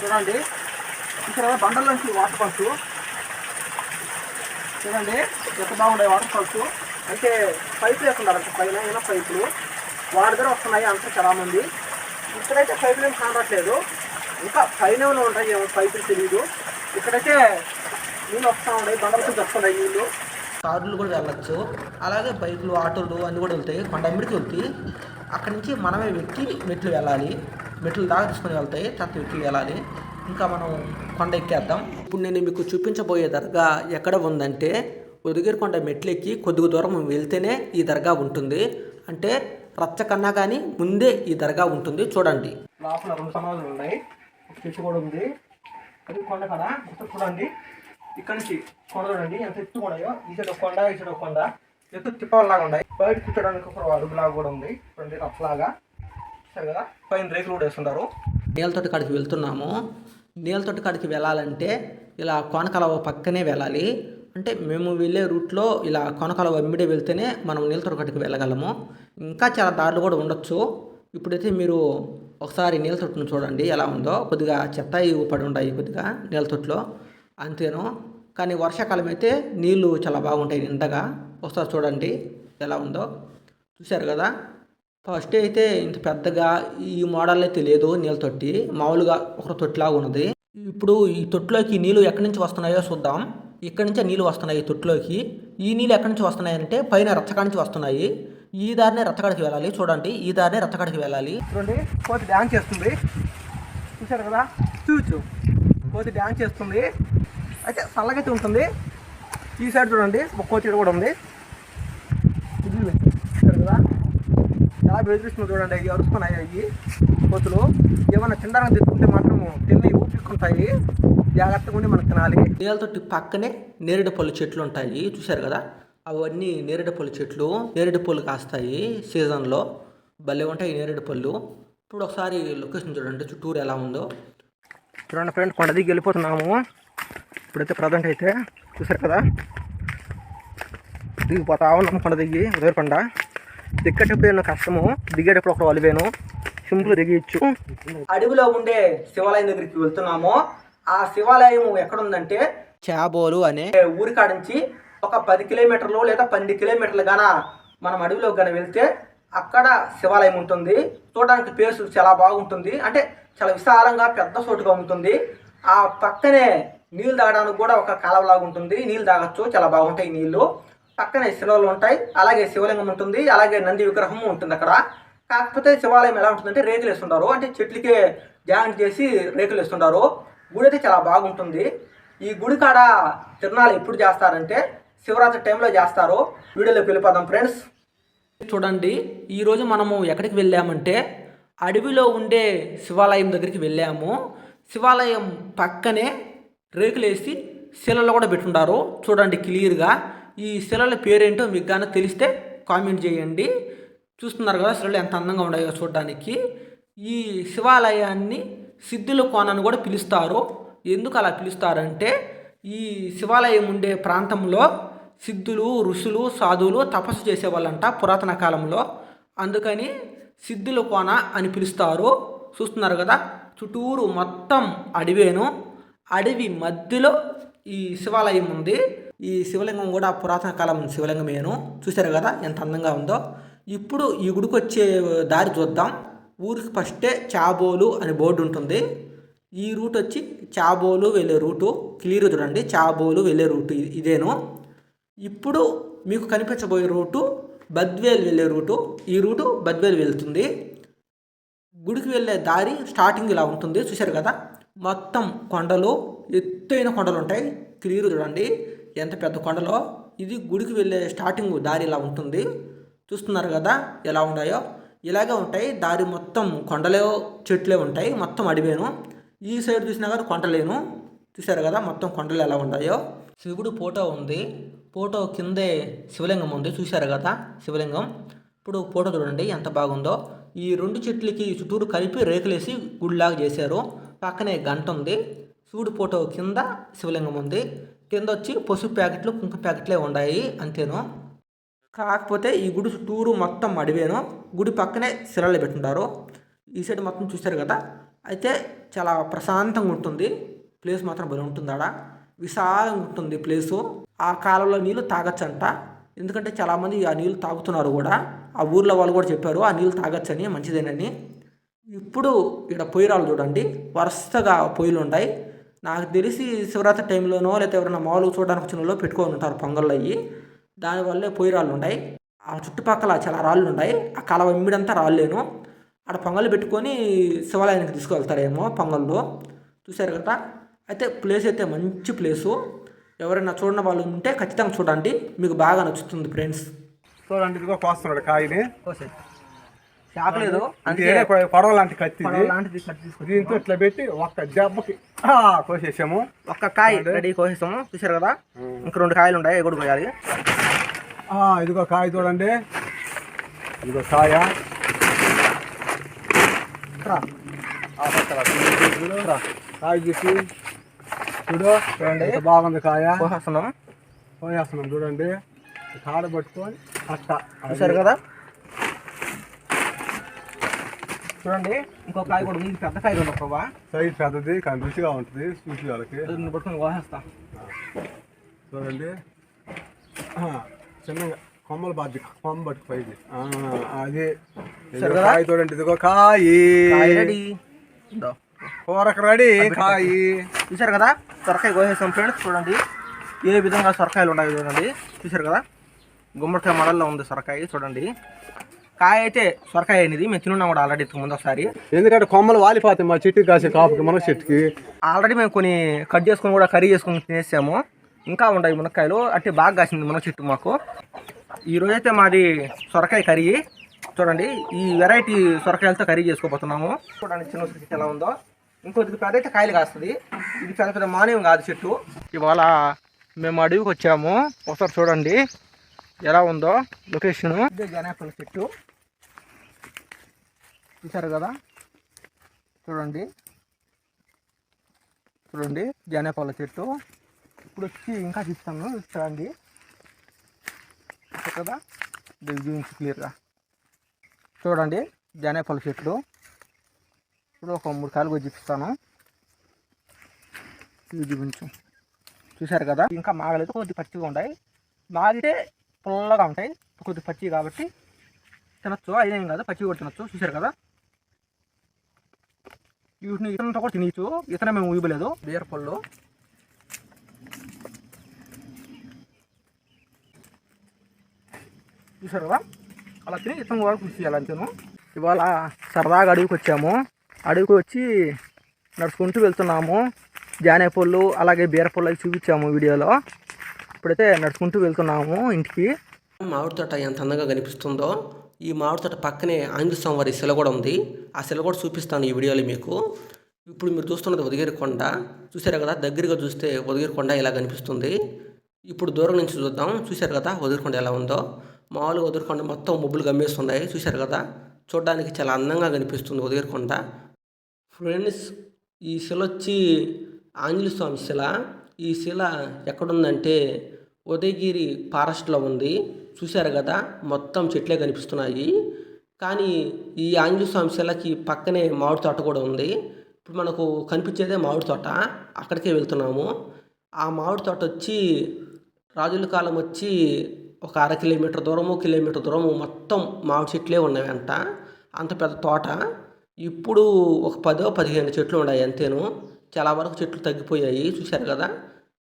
చూడండి. ఇక్కడ బండల నుంచి వాటర్ ఫాల్స్ చూడండి ఎంత బాగున్నాయి వాటర్ ఫాల్స్ అయితే పైపులు వేస్తున్నారు పైన ఏమైనా పైపులు. వాడి దగ్గర వస్తున్నాయి అంతా చాలామంది ఇక్కడైతే పైపులు ఏం కనబడట్లేదు. ఇంకా పైన ఏమైనా ఉంటాయి ఏమో పైపులు తెలియదు ఇక్కడైతే నీళ్ళు వస్తూ ఉన్నాయి బండల నుంచి వస్తున్నాయి నీళ్ళు. కార్లు కూడా వెళ్ళచ్చు. అలాగే బైకులు ఆటోలు అన్నీ కూడా వెళ్తాయి. కొండ ఎమ్మిడికి వెళ్తాయి అక్కడి నుంచి మనమే వెక్కి మెట్లు వెళ్ళాలి. మెట్లు దాకా తీసుకొని వెళ్తాయి. తర్వాత వెక్కి వెళ్ళాలి. ఇంకా మనం కొండ ఎక్కేద్దాం. ఇప్పుడు నేను మీకు చూపించబోయే దర్గా ఎక్కడ ఉందంటే ఉదగిరికొండ మెట్లు ఎక్కి కొద్దిగా దూరం వెళ్తేనే ఈ దర్గా ఉంటుంది. అంటే రచ్చ కన్నా కానీ ముందే ఈ దర్గా ఉంటుంది. చూడండి. లోపల రెండు సమాధులు ఉన్నాయి. ఒక చెట్టు కూడా ఉంది. అది కొండ కదా? చూడండి. ఇక్కడ నుంచి కొండ చూడండి. ఎంత ఎత్తు ఉన్నాయో. ఒక కొండ ఒక కొండ. ఎత్తు తిప్పలాగా ఉన్నాయి. బయట కూర్చోడానికి ఒక అడుగులాగా కూడా ఉంది. చూడండి రఫ్లాగా కదా? పైన రేకులు కూడా వేస్తుంటారు. నీళ్ళతోటి కాడికి వెళ్తున్నాము. నీళ్ళతోటి కాడికి వెళ్ళాలంటే ఇలా కోనకలవ పక్కనే వెళ్ళాలి. అంటే మేము వెళ్ళే రూట్లో ఇలా కొనకలవ వెంబడే వెళ్తేనే మనం నీళ్ళతోటి కాడికి వెళ్ళగలము. ఇంకా చాలా దారులు కూడా ఉండొచ్చు. ఇప్పుడైతే మీరు ఒకసారి నీళ్ళతొట్టును చూడండి ఎలా ఉందో. కొద్దిగా చెత్త పడి ఉండాయి కొద్దిగా నీళ్ళతొట్టులో అంతేను. కానీ వర్షాకాలం అయితే నీళ్ళు చాలా బాగుంటాయి నిండగా. ఒకసారి చూడండి ఎలా ఉందో. చూశారు కదా? ఫస్ట్ అయితే ఇంత పెద్దగా ఈ మోడల్ అయితే లేదు నీళ్ళ తొట్టి. మామూలుగా ఒక తొట్టిలాగా ఉన్నది. ఇప్పుడు ఈ తొట్టిలోకి నీళ్ళు ఎక్కడి నుంచి వస్తున్నాయో చూద్దాం. ఇక్కడి నుంచే నీళ్ళు వస్తున్నాయి తొట్టిలోకి. ఈ నీళ్ళు ఎక్కడి నుంచి వస్తున్నాయి అంటే పైన రచ్చకాడి నుంచి వస్తున్నాయి. ఈ దారినే రచ్చకాడికి వెళ్ళాలి. చూడండి ఈ దారినే రచ్చకాడికి వెళ్ళాలి. చూడండి కోతి డ్యాన్స్ చేస్తుంది. చూసారు కదా? చూచు. కోతి డ్యాన్స్ చేస్తుంది. అయితే చల్లగైతే ఉంటుంది. ఈ సైడ్ చూడండి ఒక కోతి కూడా ఉంది ఇది చూశారు కదా బెదిరిస్తుంది చూడండి అవి అరుస్తున్నాయి అవి కోతులు. ఏమన్నా తినడానికి తెచ్చుకుంటే మాత్రం తిని ఊపిక్కుంటాయి జాగ్రత్తగా ఉండి మనం తినాలి. నీళ్ళతోటి పక్కనే నేరేడు పళ్ళు చెట్లు ఉంటాయి చూశారు కదా? అవన్నీ నేరేడు పళ్ళు చెట్లు నేరేడు పళ్ళు కాస్తాయి సీజన్లో భలే ఉంటాయి నేరేడు పళ్ళు. ఇప్పుడు ఒకసారి లొకేషన్ చూడండి చుట్టూరు ఎలా ఉందో. చూడండి ఫ్రెండ్ కొండ దిగి వెళ్ళిపోతున్నాము. ఇప్పుడైతే ప్రజెంట్ అయితే చూశారు కదా? దిగిపోతా ఉన్నాము కొండ దిగి ఉదయకొండ దిగ్గేటప్పుడు ఏమైనా కష్టము దిగేటప్పుడు ఒక వలివేను సింపుల్ దిగచ్చు అడవిలో ఉండే శివాలయం దగ్గరికి వెళ్తున్నాము. ఆ శివాలయం ఎక్కడ ఉందంటే చాబోలు అనే ఊరికాడ నుంచి ఒక పది కిలోమీటర్లు లేదా పన్నెండు కిలోమీటర్లు గాన మనం అడవిలో గాన వెళ్తే అక్కడ శివాలయం ఉంటుంది. చూడడానికి ప్లేస్ చాలా బాగుంటుంది. అంటే చాలా విశాలంగా పెద్ద చోటుగా ఉంటుంది. ఆ పక్కనే నీళ్ళు తాగడానికి కూడా ఒక కాలవలాగా ఉంటుంది. నీళ్ళు తాగొచ్చు చాలా బాగుంటాయి నీళ్ళు. పక్కనే శిలవలు ఉంటాయి. అలాగే శివలింగం ఉంటుంది. అలాగే నంది విగ్రహం ఉంటుంది అక్కడ. కాకపోతే శివాలయం ఎలా ఉంటుందంటే రేకులు వేస్తుంటారు. అంటే చెట్లకే జాయింట్ చేసి రేకులు వేస్తుంటారు. గుడి అయితే చాలా బాగుంటుంది. ఈ గుడి కాడ తిరునాళ్ళు ఎప్పుడు చేస్తారంటే శివరాత్రి టైంలో చేస్తారు. వీడియోలోకి వెళ్ళిపోదాం ఫ్రెండ్స్. చూడండి ఈరోజు మనము ఎక్కడికి వెళ్ళామంటే అడవిలో ఉండే శివాలయం దగ్గరికి వెళ్ళాము. శివాలయం పక్కనే రేకులేసి శిలలో కూడా పెట్టుండారు చూడండి క్లియర్గా. ఈ శిలల పేరేంటో మీకు కానీ తెలిస్తే కామెంట్ చేయండి. చూస్తున్నారు కదా శిలలు ఎంత అందంగా ఉన్నాయో చూడడానికి. ఈ శివాలయాన్ని సిద్ధుల కోనని కూడా పిలుస్తారు. ఎందుకు అలా పిలుస్తారంటే ఈ శివాలయం ఉండే ప్రాంతంలో సిద్ధులు ఋషులు సాధువులు తపస్సు చేసేవాళ్ళంట పురాతన కాలంలో. అందుకని సిద్ధుల కోన అని పిలుస్తారు. చూస్తున్నారు కదా చుట్టూరు మొత్తం అడవేను. అడవి మధ్యలో ఈ శివాలయం ఉంది. ఈ శివలింగం కూడా పురాతన కాలం శివలింగమేను చూశారు కదా ఎంత అందంగా ఉందో. ఇప్పుడు ఈ గుడికి వచ్చే దారి చూద్దాం. ఊరికి ఫస్టే చాబోలు అనే బోర్డు ఉంటుంది. ఈ రూట్ వచ్చి చాబోలు వెళ్ళే రూటు. క్లియర్ చూడండి. చాబోలు వెళ్ళే రూటు ఇదేను. ఇప్పుడు మీకు కనిపించబోయే రూటు బద్వేల్ వెళ్ళే రూటు. ఈ రూటు బద్వేల్ వెళ్తుంది. గుడికి వెళ్ళే దారి స్టార్టింగ్ ఇలా ఉంటుంది. చూశారు కదా? మొత్తం కొండలు ఎత్తైన కొండలు ఉంటాయి. క్లియర్ చూడండి. ఎంత పెద్ద కొండలో? ఇది గుడికి వెళ్ళే స్టార్టింగ్ దారి ఇలా ఉంటుంది. చూస్తున్నారు కదా ఎలా ఉన్నాయో? ఇలాగే ఉంటాయి. దారి మొత్తం కొండలే చెట్లే ఉంటాయి. మొత్తం అడివేను. ఈ సైడ్ చూసినా కానీ కొండలేను. చూశారు కదా మొత్తం కొండలు ఎలా ఉన్నాయో? శివుడు ఫోటో ఉంది. ఫోటో కిందే శివలింగం ఉంది. చూశారు కదా శివలింగం. ఇప్పుడు ఫోటో చూడండి ఎంత బాగుందో. ఈ రెండు చెట్లకి చుట్టూరు కలిపి రేకులేసి గుడిలాగా చేశారు. పక్కనే గంట ఉంది. శివుడు ఫోటో కింద శివలింగం ఉంది. కింద వచ్చి పసుపు ప్యాకెట్లు కుంకుమ ప్యాకెట్లే ఉన్నాయి అంతేను. కాకపోతే ఈ గుడి చుట్టూరు మొత్తం అడివేను. గుడి పక్కనే శిలలు పెట్టుంటారు. ఈ సైడ్ మొత్తం చూశారు కదా? అయితే చాలా ప్రశాంతంగా ఉంటుంది. ప్లేస్ మాత్రం భలే ఉంటుంది ఆడ. విశాలంగా ఉంటుంది ప్లేసు. ఆ కాలంలో నీళ్ళు తాగొచ్చంట. ఎందుకంటే చాలామంది ఆ నీళ్ళు తాగుతున్నారు కూడా. ఆ ఊర్లో వాళ్ళు కూడా చెప్పారు ఆ నీళ్ళు తాగొచ్చని మంచిదేనని. ఇప్పుడు ఇక్కడ పొయ్యిరాలు చూడండి. వరుసగా పొయ్యిలు ఉంటాయి. నాకు తెలిసి శివరాత్రి టైంలోనో లేకపోతే ఎవరైనా మామూలుగా చూడడానికి వచ్చిన వాళ్ళు పెట్టుకొని ఉంటారు పొంగళ్ళు అయ్యి. దానివల్లే పొయ్యిరాళ్ళు ఉంటాయి ఆ చుట్టుపక్కల చాలా రాళ్ళు ఉంటాయి ఆ కాలువ ఇమ్మిడంతా రాళ్ళేను. ఆడ పొంగళ్ళు పెట్టుకొని శివాలయానికి తీసుకువెళ్తారేమో పొంగళ్ళు. చూశారు కదా? అయితే ప్లేస్ అయితే మంచి ప్లేసు. ఎవరైనా చూడని వాళ్ళు ఉంటే ఖచ్చితంగా చూడండి. మీకు బాగా నచ్చుతుంది ఫ్రెండ్స్. చూడండి ఇదిగో కోస్తున్నాడు కాయని. చేపలేదు. పడవ లాంటి కత్తి. లాంటిది తీసుకొని దీంతో ఇట్లా పెట్టి ఒక్క దెబ్బకి కోసేసాము. ఒక్క కాయ రెడీ కోసేసాము. చూశారు కదా? ఇంక రెండు కాయలు ఉన్నాయి అవి కూడా పోయాలి. ఆ, ఇదిగో కాయ చూడండి. ఇదిగో కాయ. కాయ చూసి చూడు చూడండి. బాగుంది కాయ. కోసేస్తున్నాం కోసేస్తున్నాం చూడండి. కాడ పట్టుకొని అట్ట చూశారు కదా? చూడండి ఇంకో కాయ కూడా ఉంది ఇది పెద్ద కాయ ఉంది ప్రభా సైజ్ పెద్దది కానీ రుచిగా ఉంటుంది చూసి వాళ్ళకి. పట్టుకొని కోసేస్తా చూడండి. చిన్నగా కొమ్మలు బాధ్య కొమ్మ పట్టుకు పైకి ఆ, అది? కాయ చూడండి ఇదిగో కాయి. కాయ ఇదో. కూరకు రెడీ కాయి. చూశారు కదా? సొరకాయ కోసేసాం ఫ్రెండ్స్ చూడండి. ఏ విధంగా సొరకాయలు ఉన్నాయి చూడండి. చూశారు కదా? గుమ్మడికాయ మోడల్లో ఉంది సొరకాయ చూడండి. కాయ అయితే సొరకాయ అనేది మేము తినున్నాం కూడా ఆల్రెడీ ముందు ఒకసారి. ఎందుకంటే కొమ్మలు వాలిపోతాయి మా చెట్టుకి కాసే కాపుకి మన చెట్టుకి. ఆల్రెడీ మేము కొన్ని కట్ చేసుకొని కూడా కర్రీ చేసుకొని తినేసాము. ఇంకా ఉన్నాయి మునక్కాయలు. అంటే బాగా కాసింది మునగ చెట్టు మాకు. ఈ రోజు అయితే మాది సొరకాయ కర్రీ. చూడండి ఈ వెరైటీ సొరకాయలతో కర్రీ చేసుకోబోతున్నాము. చూడండి చిన్న చెట్టు ఎలా ఉందో. ఇంకొద్ది పెద్ద అయితే కాయలు కాస్తుంది. ఇది పెద్ద పెద్ద మానేం కాదు చెట్టు. ఇవాళ మేము అడవికి వచ్చాము. ఒకసారి చూడండి. ఎలా ఉందో లొకేషన్. ఇదే జనాపల చెట్టు. చూసారు కదా? చూడండి. చూడండి జానేపాల చెట్టు. ఇప్పుడు వచ్చి ఇంకా చూస్తాను చూడండి కదా? ఇది చూపించి క్లియర్గా చూడండి జానేపాల చెట్లు ఇప్పుడు ఒక మూడు కాయలు చూపిస్తాను. ఇది చూపించు చూశారు కదా? ఇంకా మాగలేదు కొద్ది పచ్చిగా ఉంటాయి మాగితే పుల్లగా ఉంటాయి. కొద్ది పచ్చి కాబట్టి తినచ్చు. అయినా ఏం కాదు పచ్చి కూడా తినచ్చు. చూశారు కదా? వీటిని ఇతనంతో కూడా తినచ్చు. ఇతనే మేము ఊయలేదు బీర పళ్ళు చూసారు కదా? అలా తిని ఇతను కూడా కృషి చేయాలంతేను ఇవాళ సరదాగా అడవికి వచ్చాము. అడవికి వచ్చి నడుచుకుంటూ వెళ్తున్నాము. జానేపళ్ళు అలాగే బీరపళ్ళు అవి చూపించాము వీడియోలో. ఇప్పుడైతే నడుచుకుంటూ వెళ్తున్నాము ఇంటికి. మామిడి తోట ఎంత అందంగా కనిపిస్తుందో ఈ మామిడి తోట పక్కనే ఆంజనేయ స్వామివారి శిల కూడా ఉంది. ఆ శిల కూడా చూపిస్తాను ఈ వీడియోలో మీకు. ఇప్పుడు మీరు చూస్తున్నది ఉదగిరి కొండ. చూసారు కదా దగ్గరగా చూస్తే ఉదగిరి కొండ ఇలా కనిపిస్తుంది. ఇప్పుడు దూరం నుంచి చూద్దాం. చూశారు కదా ఉదగిరి ఎలా ఉందో. మామూలుగా ఉదగిరి మొత్తం ముబ్బులు గమ్మేస్తున్నాయి. చూశారు కదా చూడడానికి చాలా అందంగా కనిపిస్తుంది ఉదిరికొండ ఫ్రెండ్స్ ఈ శిల వచ్చి ఆంజనేయ స్వామి శిల. ఈ శిల ఎక్కడుందంటే ఉదయగిరి ఫారెస్ట్లో ఉంది. చూశారు కదా మొత్తం చెట్లే కనిపిస్తున్నాయి. కానీ ఈ ఆంజనేయ స్వామి శిలకి పక్కనే మామిడి తోట కూడా ఉంది. ఇప్పుడు మనకు కనిపించేదే మామిడి తోట. అక్కడికే వెళ్తున్నాము. ఆ మామిడి తోట వచ్చి రాజుల కాలం వచ్చి ఒక అర కిలోమీటర్ దూరము కిలోమీటర్ దూరము మొత్తం మామిడి చెట్లే ఉన్నాయంట. అంత పెద్ద తోట. ఇప్పుడు ఒక పదో పదిహేను చెట్లు ఉన్నాయి అంతేను. చాలా వరకు చెట్లు తగ్గిపోయాయి. చూశారు కదా.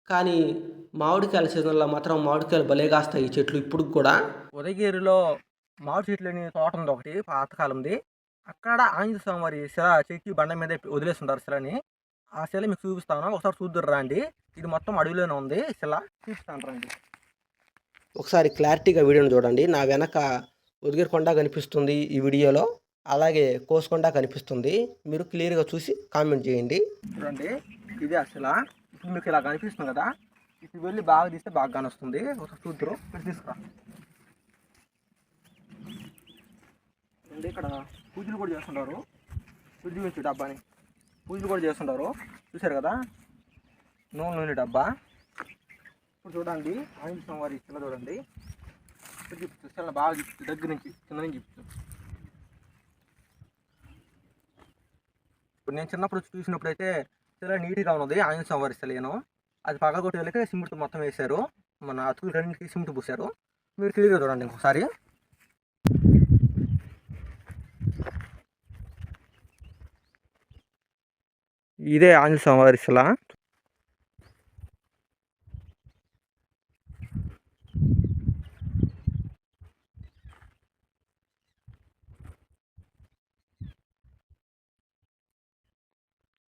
కానీ మామిడికాయల సీజన్లో మాత్రం మామిడికాయలు భలే కాస్తాయి ఈ చెట్లు ఇప్పుడు కూడా. ఉదయగిరిలో మామిడి చెట్లు అనే తోట ఉంది ఒకటి పాతకాలంది. అక్కడ ఆంజనేయ స్వామి వారి శిల చెక్కి బండ మీద వదిలేస్తుంటారు శిలని. ఆ శిల మీకు చూపిస్తాను. ఒకసారి చూద్దరు రండి. ఇది మొత్తం అడవిలోనే ఉంది శిల. చూపిస్తాను రండి. ఒకసారి క్లారిటీగా వీడియోని చూడండి. నా వెనక ఉదగిరి కొండ కనిపిస్తుంది ఈ వీడియోలో. అలాగే కోసుకొండ కనిపిస్తుంది. మీరు క్లియర్గా చూసి కామెంట్ చేయండి. చూడండి. ఇది శిల. ఇప్పుడు మీకు ఇలా కనిపిస్తుంది కదా. ఇప్పుడు వెళ్ళి బాగా తీస్తే బాగా కానొస్తుంది. ఒకసారి చూద్దరు ఇక్కడ తీసుకురా. ఇక్కడ పూజలు కూడా చేస్తుంటారు. ఫ్రిడ్జ్ చూపించు డబ్బాని. పూజలు కూడా చేస్తుంటారు. చూశారు కదా? నూనె నూనె డబ్బా. ఇప్పుడు చూడండి. ఆంజనేయ స్వామి వారి చిన్న చూడండి. ఇప్పుడు చూపిస్తు బాగా చూపిస్తు దగ్గర నుంచి చిన్న నుంచి చూపిస్తు. ఇప్పుడు నేను చిన్నప్పుడు చూసినప్పుడు అయితే చాలా నీట్గా ఉన్నది. ఆంజనేయ స్వామి వారి శిలయను. అది పగలగొట్టి వెళ్ళి సిమెంట్ మొత్తం వేశారు. మన అతుకులు రెండింటికి సిమెంట్ పూసారు. మీరు క్లియర్గా చూడండి ఇంకొకసారి ఇదే ఆంజనేయ స్వామి శిల.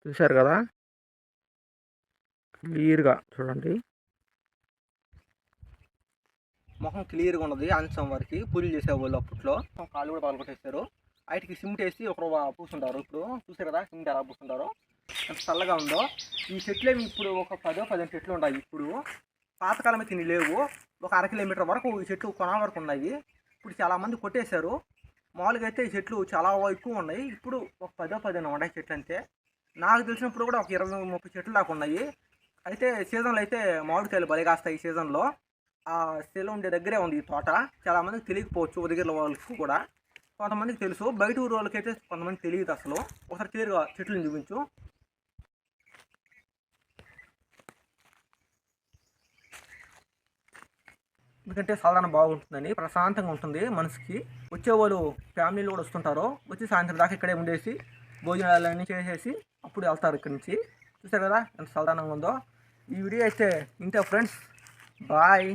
చూశారు కదా? క్లియర్గా చూడండి. ముఖం క్లియర్గా ఉన్నది అంచం వారికి పూజలు చేసేవాళ్ళు అప్పట్లో. కాళ్ళు కూడా పాల్గొట్టేశారు వాటికి సిమెంట్ వేసి ఒకరు పూసుంటారు ఇప్పుడు చూసారు కదా సిమెంట్ ఎలా పూసుంటారు ఎంత చల్లగా ఉందో. ఈ చెట్లు ఇప్పుడు ఒక పదో పదిహేను చెట్లు ఉన్నాయి. ఇప్పుడు పాతకాలం అయితే లేవు. ఒక అర కిలోమీటర్ వరకు ఈ చెట్లు కొన వరకు ఉన్నాయి. ఇప్పుడు చాలామంది కొట్టేశారు. మామూలుగా అయితే ఈ చెట్లు చాలా ఎక్కువ ఉన్నాయి. ఇప్పుడు ఒక పదో పదిహేను ఉన్నాయి చెట్లు అంతే నాకు తెలిసినప్పుడు కూడా ఒక ఇరవై ముప్పై చెట్లు దాకా ఉన్నాయి. అయితే సీజన్లో అయితే మామిడికాయలు బలి కాస్తాయి ఈ సీజన్లో. ఆ సెల ఉండే దగ్గరే ఉంది ఈ తోట. చాలామందికి తెలియకపోవచ్చు దగ్గర వాళ్ళకి కూడా. కొంతమందికి తెలుసు. బయట ఊరు వాళ్ళకైతే కొంతమంది తెలియదు అసలు. ఒకసారి క్లియర్గా చెట్లను చూపించు. ఎందుకంటే సాధారణ బాగుంటుందని ప్రశాంతంగా ఉంటుంది మనసుకి. వచ్చేవాళ్ళు ఫ్యామిలీలు కూడా వస్తుంటారు. వచ్చి సాయంత్రం దాకా ఇక్కడే ఉండేసి భోజనాలన్నీ చేసేసి అప్పుడు వెళ్తారు ఇక్కడి నుంచి. చూసారు కదా ఎంత సాధారణంగా ఉందో. ఈ వీడియో అయితే ఇంతే ఫ్రెండ్స్. బాయ్.